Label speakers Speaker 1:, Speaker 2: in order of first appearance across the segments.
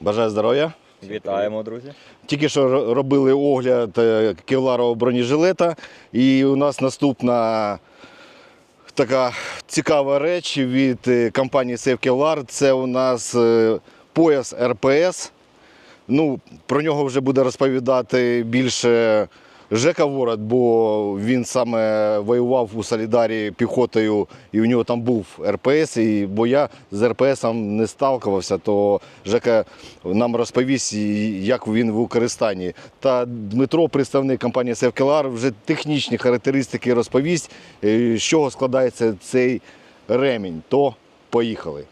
Speaker 1: Бажаю здоров'я.
Speaker 2: Вітаємо, друзі.
Speaker 1: Тільки що робили огляд е, кевларового бронежилета, і у нас наступна така цікава реч від е, компанії Kevlar. Це у нас е, пояс РПС. Ну, про нього вже буде розповідати більше Жека Ворот, бо він саме воював у Солідарі піхотою, і у нього там був РПС. І, бо я з РПСом не сталкувався, то Жека нам розповість, як він в використанні. Та Дмитро, представник компанії Севкелар, вже технічні характеристики розповість, е, з чого складається цей ремінь. То поїхали.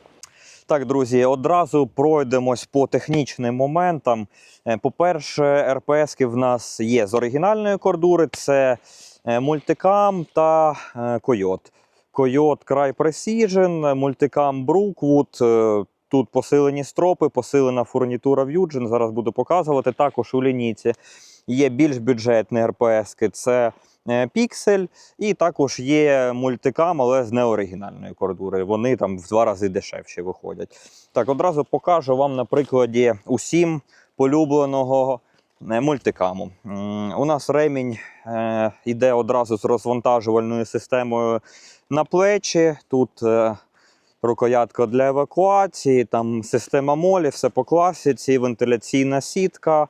Speaker 2: Так, друзі, одразу пройдемось по технічним моментам. Е, По-перше, РПСки в нас є з оригінальної кордури: це е, мультикам та е, койот. Койот Край Precision, мультикам Brookwood. Тут посилені стропи, посилена фурнітура Vugen. Зараз буду показувати. Також у лінійці є більш бюджетні РПСки. Це е, Pixel. І також є мультикам, але з неоригінальної кордури. Вони там в два рази дешевші виходять. Так, одразу покажу вам на прикладі усім полюбленого е, мультикаму. У нас ремінь е, йде одразу з розвантажувальною системою на плечі. Тут е, рукоятка для евакуації, там система молі, все по класиці, вентиляційна сітка.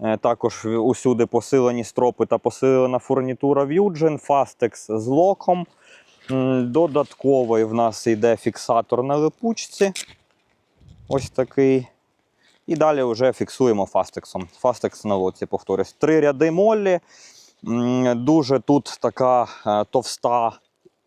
Speaker 2: Е, Також усюди посилені стропи та посилена фурнітура Vugen, Fastex з локом. Додатковий в нас йде фіксатор на липучці. Ось такий. І далі вже фіксуємо фастексом. Фастекс на лоці, повторюсь. Три ряди моллі. Дуже тут така е, товста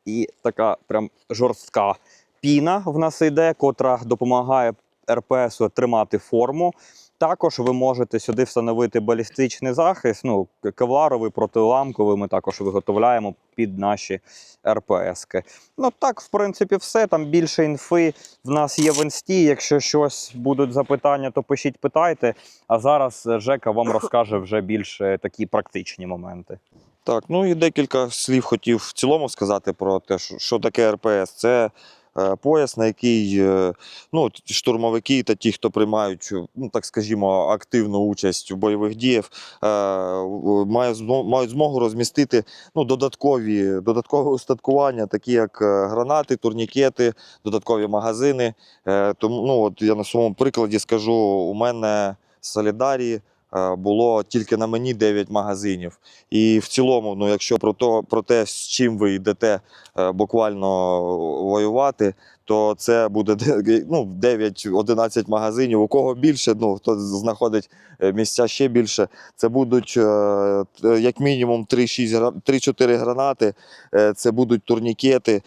Speaker 2: і така прям жорстка піна в нас йде, котра допомагає РПСу тримати форму. Також ви можете сюди встановити балістичний захист, ну, кевларовий, протиламковий. Ми також виготовляємо під наші РПСки. Ну так, в принципі, все. Там більше інфи в нас є в інсті. Якщо щось будуть запитання, то пишіть, питайте. А зараз е, Жека вам розкаже вже більш е, такі практичні моменти.
Speaker 3: Так, ну і декілька слів хотів в цілому сказати про те, що, таке РПС. Це пояс, на який е, ну, штурмовики та ті, хто приймають, ну так скажімо, активну участь у бойових діях, е, мають, змогу розмістити ну, додаткові, додаткове устаткування, такі як е, гранати, турнікети, додаткові магазини. Е, тому ну, от я на своєму прикладі скажу, у мене в Солідарі. Е, Було тільки на мені 9 магазинів. І в цілому, ну якщо про то про те, з чим ви йдете е, буквально воювати, то це буде де- ну, 9-11 магазинів. У кого більше, ну хто знаходить е, місця ще більше. Це будуть як мінімум 3-6 гра- 3-4 гранати, це будуть турнікети,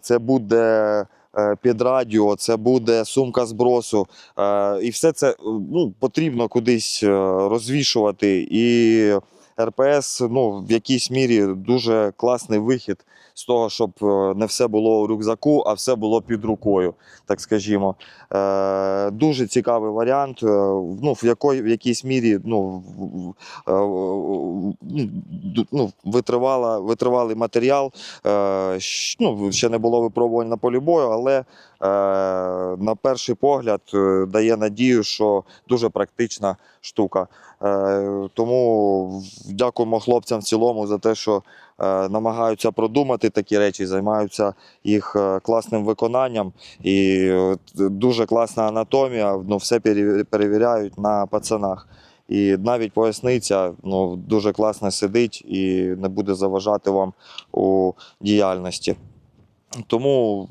Speaker 3: це буде. Е, Під радіо, це буде сумка збросу, е, і все це е, ну, потрібно кудись розвішувати. І РПС ну, в якійсь мірі дуже класний вихід з того, щоб е, не все було у рюкзаку, а все було під рукою, так скажімо. Е, дуже цікавий варіант. е, Ну, в, якої, в якійсь мірі ну, е, ну, ну, витривала, витривалий матеріал. Е, ну, ще не було випробувань на полі бою, але на перший погляд е, дає надію, що дуже практична штука. Е, Тому дякуємо хлопцям в цілому за те, що е, намагаються продумати такі речі, займаються їх е, класним виконанням. І е, дуже класна анатомія, ну, все перевіряють на пацанах. І навіть поясниця ну, дуже класно сидить і не буде заважати вам у діяльності. Тому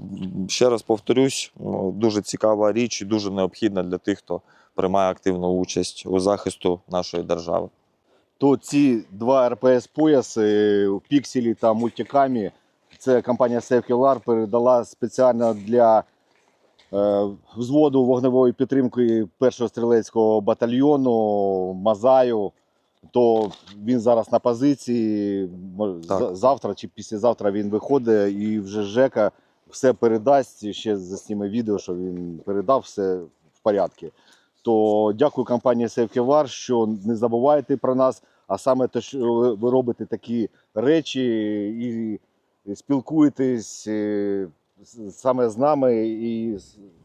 Speaker 3: ще раз повторюсь, дуже цікава річ і дуже необхідна для тих, хто приймає активну участь у захисту нашої держави.
Speaker 1: То ці два РПС пояси в пікселі та мультикамі. Це компанія Save передала спеціально для е, взводу вогневої підтримки першого стрілецького батальйону Мазаю. То він зараз на позиції.
Speaker 3: Так.
Speaker 1: за- Завтра чи післязавтра він виходить і вже Жека все передасть. Ще засніме відео, що він передав все в порядку. То дякую компанії Save що не забуваєте про нас. А саме те, що ви- робите такі речі і спілкуєтесь, е, саме з нами і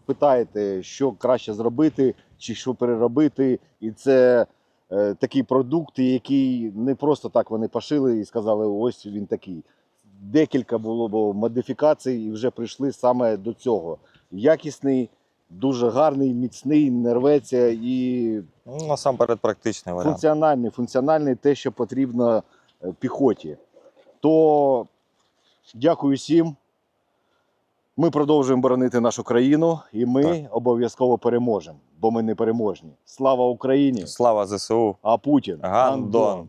Speaker 1: питаєте, що краще зробити чи що переробити. І це е, такий продукт, який не просто так вони пошили і сказали, ось він такий. Декілька було модифікацій і вже прийшли саме до цього. Якісний, дуже гарний, міцний, не рветься і
Speaker 3: Ну, насамперед практичний варіант.
Speaker 1: функціональний, функціональний те, що потрібно е, піхоті. То дякую всім. Ми продовжуємо боронити нашу країну, і ми
Speaker 3: Так.
Speaker 1: обов'язково переможемо, бо ми не переможні. Слава Україні!
Speaker 3: Слава ЗСУ!
Speaker 1: А Путін
Speaker 3: Гандон!